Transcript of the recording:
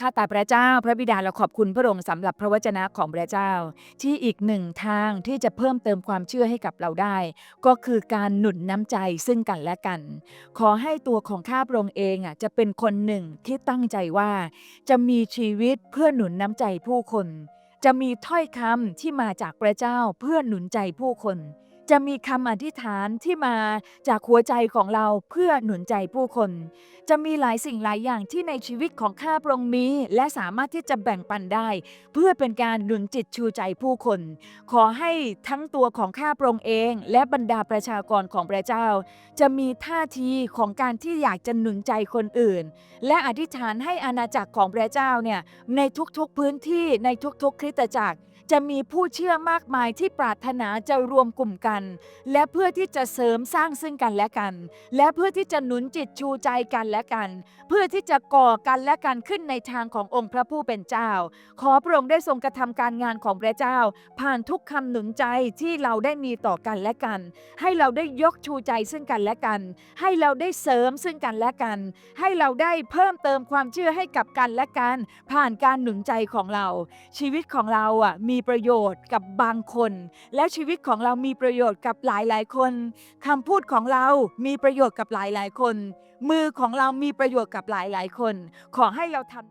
ข้าแต่พระเจ้า พระบิดาเราขอบคุณพระองค์สำหรับพระวจนะของพระเจ้า ที่อีกหนึ่งทางที่จะเพิ่มเติมความเชื่อให้กับเราได้ ก็คือการหนุนน้ำใจซึ่งกันและกัน ขอให้ตัวของข้าพระองค์เองอะจะเป็นคนหนึ่งที่ตั้งใจว่า จะมีชีวิตเพื่อหนุนน้ำใจผู้คน จะมีถ้อยคำที่มาจากพระเจ้าเพื่อหนุนใจผู้คน จะมีคำอธิษฐานที่มาจากหัวใจของเราเพื่อหนุนใจผู้คน จะมีหลายสิ่งหลายอย่างที่ในชีวิตของข้าพระองค์มีและสามารถที่จะแบ่งปันได้ เพื่อเป็นการหนุนจิตชูใจผู้คน ขอให้ทั้งตัวของข้าพระองค์เอง และบรรดาประชากรของพระเจ้า จะมีท่าทีของการที่อยากจะหนุนใจคนอื่น และอธิษฐานให้อาณาจักรของพระเจ้าเนี่ยในทุกๆพื้นที่ในทุกๆคริสตจักร จะมีผู้เชื่อมากมายที่ปรารถนาจะรวมกลุ่มกันและเพื่อที่จะเสริมสร้างซึ่งกันและกัน และเพื่อที่จะหนุนจิตชูใจกันและกัน เพื่อที่จะก่อกันและกันขึ้นในทางขององค์พระผู้เป็นเจ้า ขอพระองค์ได้ทรงกระทำการงานของพระเจ้า ผ่านทุกคำหนุนใจที่เราได้มีต่อกันและกัน ให้เราได้ยกชูใจซึ่งกันและกัน ให้เราได้เสริมซึ่งกันและกัน ให้เราได้เพิ่มเติมความเชื่อให้กับกันและกัน ผ่านการหนุนใจของเรา ชีวิตของเราอะมีประโยชน์กับบางคน และชีวิตของเรามีประโยชน์กับหลายหลายๆ คนคำพูดของเรามีประโยชน์กับหลายหลายๆคน มือของเรามีประโยชน์กับหลายหลายๆคน ขอให้เราทำ